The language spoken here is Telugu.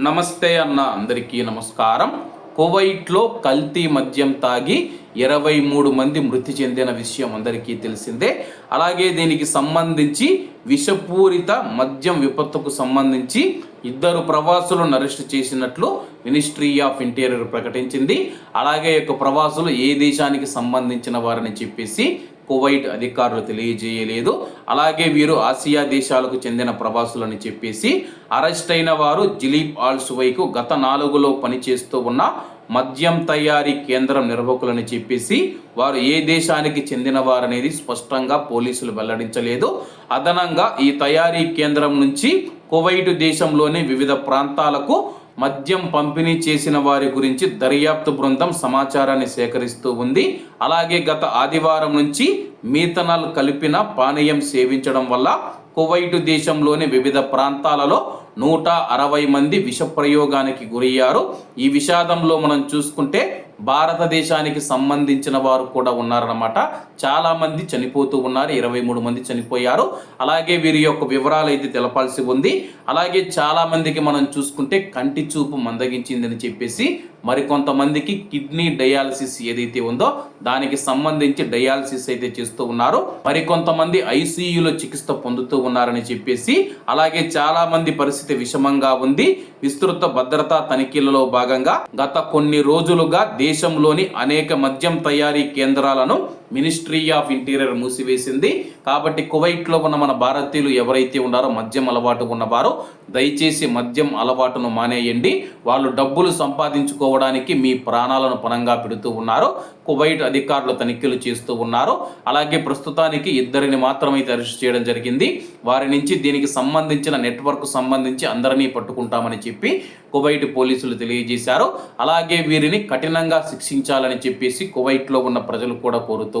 నమస్తే అన్న అందరికీ నమస్కారం. కువైట్లో కల్తీ మద్యం తాగి ఇరవై మూడు మంది మృతి చెందిన విషయం అందరికీ తెలిసిందే. అలాగే దీనికి సంబంధించి విషపూరిత మద్యం విపత్తుకు సంబంధించి ఇద్దరు ప్రవాసులను అరెస్ట్ చేసినట్లు మినిస్ట్రీ ఆఫ్ ఇంటీరియర్ ప్రకటించింది. అలాగే యొక్క ప్రవాసులు ఏ దేశానికి సంబంధించిన వారని చెప్పేసి కువైట్ అధికారులు తెలియజేయలేదు. అలాగే వీరు ఆసియా దేశాలకు చెందిన ప్రవాసులని చెప్పేసి అరెస్ట్ అయిన వారు జిలీప్ ఆల్ సువైకు గత నాలుగులో పనిచేస్తూ ఉన్న మద్యం తయారీ కేంద్రం నిర్వాహకులని చెప్పేసి వారు ఏ దేశానికి చెందిన వారనేది స్పష్టంగా పోలీసులు వెల్లడించలేదు. అదనంగా ఈ తయారీ కేంద్రం నుంచి కువైటు దేశంలోని వివిధ ప్రాంతాలకు మద్యం పంపిణీ చేసిన వారి గురించి దర్యాప్తు బృందం సమాచారాన్ని సేకరిస్తూ ఉంది. అలాగే గత ఆదివారం నుంచి మీథనాల్ కలిపిన పానీయం సేవించడం వల్ల కువైటు దేశంలోని వివిధ ప్రాంతాలలో నూట అరవై మంది విషప్రయోగానికి గురయ్యారు. ఈ విషాదంలో మనం చూసుకుంటే భారతదేశానికి సంబంధించిన వారు కూడా ఉన్నారన్నమాట. చాలా మంది చనిపోతూ ఉన్నారు. ఇరవై మూడు మంది చనిపోయారు. అలాగే వీరి యొక్క వివరాలు అయితే తెలపాల్సి ఉంది. అలాగే చాలా మందికి మనం చూసుకుంటే కంటి కంటి చూపు మందగించిందని చెప్పేసి మరికొంతమందికి కిడ్నీ డయాలసిస్ ఏదైతే ఉందో దానికి సంబంధించి డయాలసిస్ అయితే చేస్తూ ఉన్నారు. మరికొంతమంది ఐసీయూలో చికిత్స పొందుతూ ఉన్నారని చెప్పేసి అలాగే చాలా మంది పరిస్థితి విషమంగా ఉంది. విస్తృత భద్రతా తనిఖీలలో భాగంగా గత కొన్ని రోజులుగా దేశంలోని అనేక మద్యం తయారీ కేంద్రాలను మినిస్ట్రీ ఆఫ్ ఇంటీరియర్ మూసివేసింది. కాబట్టి కువైట్లో ఉన్న మన భారతీయులు ఎవరైతే ఉన్నారో మద్యం అలవాటు ఉన్నవారో దయచేసి మద్యం అలవాటును మానేయండి. వాళ్ళు డబ్బులు సంపాదించుకోవడానికి మీ ప్రాణాలను పణంగా పెడుతూ ఉన్నారు. కువైట్ అధికారులు తనిఖీలు చేస్తూ ఉన్నారు. అలాగే ప్రస్తుతానికి ఇద్దరిని మాత్రమైతే అరెస్ట్ చేయడం జరిగింది. వారి నుంచి దీనికి సంబంధించిన నెట్వర్క్ సంబంధించి అందరినీ పట్టుకుంటామని చెప్పి కువైట్ పోలీసులు తెలియజేశారు. అలాగే వీరిని కఠినంగా శిక్షించాలని చెప్పేసి కువైట్లో ఉన్న ప్రజలు కూడా కోరుతూ